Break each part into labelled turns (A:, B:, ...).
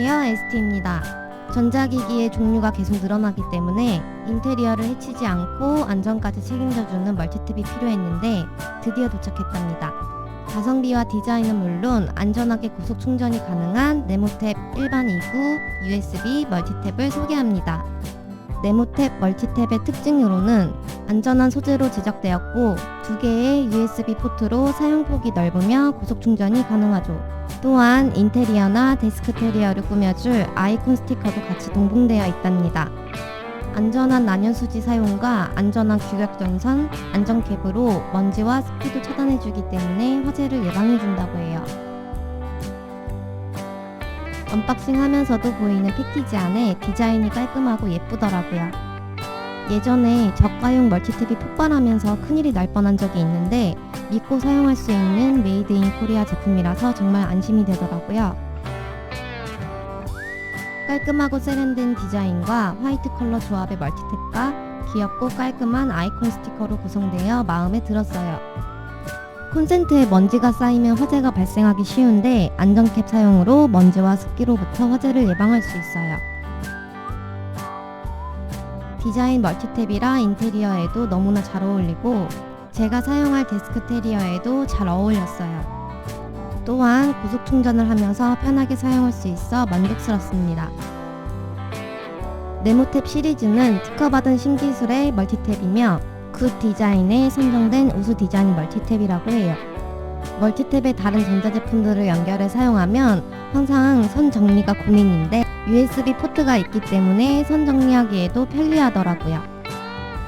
A: ST입니다. 전자기기의 종류가 계속 늘어나기 때문에 인테리어를 해치지 않고 안전까지 책임져주는 멀티탭이 필요했는데 드디어 도착했답니다. 가성비와 디자인은 물론 안전하게 고속 충전이 가능한 네모탭 일반 2구 USB 멀티탭을 소개합니다. 네모탭 멀티탭의 특징으로는 안전한 소재로 제작되었고 두 개의 USB 포트로 사용폭이 넓으며 고속 충전이 가능하죠. 또한 인테리어나 데스크 테리어를 꾸며줄 아이콘 스티커도 같이 동봉되어 있답니다. 안전한 난연수지 사용과 안전한 규격 전선, 안전캡으로 먼지와 습기도 차단해주기 때문에 화재를 예방해준다고 해요. 언박싱 하면서도 보이는 패키지 안에 디자인이 깔끔하고 예쁘더라고요. 예전에 저가용 멀티탭이 폭발하면서 큰일이 날 뻔한 적이 있는데 믿고 사용할 수 있는 메이드 인 코리아 제품이라서 정말 안심이 되더라고요. 깔끔하고 세련된 디자인과 화이트 컬러 조합의 멀티탭과 귀엽고 깔끔한 아이콘 스티커로 구성되어 마음에 들었어요. 콘센트에 먼지가 쌓이면 화재가 발생하기 쉬운데 안전캡 사용으로 먼지와 습기로부터 화재를 예방할 수 있어요. 디자인 멀티탭이라 인테리어에도 너무나 잘 어울리고 제가 사용할 데스크 테리어에도 잘 어울렸어요. 또한 고속 충전을 하면서 편하게 사용할 수 있어 만족스럽습니다. 네모탭 시리즈는 특허받은 신기술의 멀티탭이며 굿 디자인에 선정된 우수 디자인 멀티탭이라고 해요. 멀티탭의 다른 전자제품들을 연결해 사용하면 항상 선 정리가 고민인데 USB 포트가 있기 때문에 선 정리하기에도 편리하더라고요.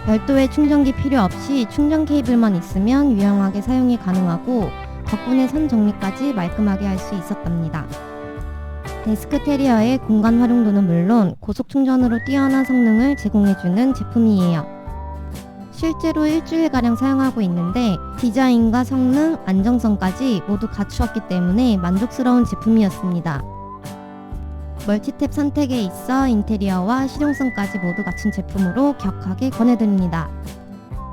A: 별도의 충전기 필요 없이 충전 케이블만 있으면 유용하게 사용이 가능하고 덕분에 선 정리까지 말끔하게 할 수 있었답니다. 데스크 테리어의 공간 활용도는 물론 고속 충전으로 뛰어난 성능을 제공해주는 제품이에요. 실제로 일주일가량 사용하고 있는데 디자인과 성능, 안정성까지 모두 갖추었기 때문에 만족스러운 제품이었습니다. 멀티탭 선택에 있어 인테리어와 실용성까지 모두 갖춘 제품으로 격하게 권해드립니다.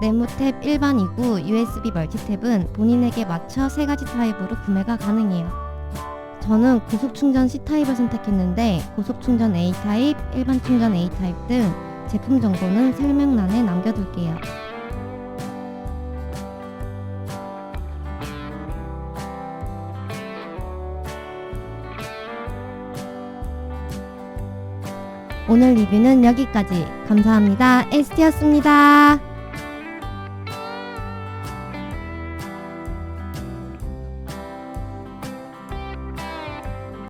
A: 네모탭 일반 2구 USB 멀티탭은 본인에게 맞춰 세 가지 타입으로 구매가 가능해요. 저는 고속 충전 C 타입을 선택했는데 고속 충전 A 타입, 일반 충전 A 타입 등 제품 정보는 설명란에 남겨둘게요. 오늘 리뷰는 여기까지. 감사합니다. ST였습니다.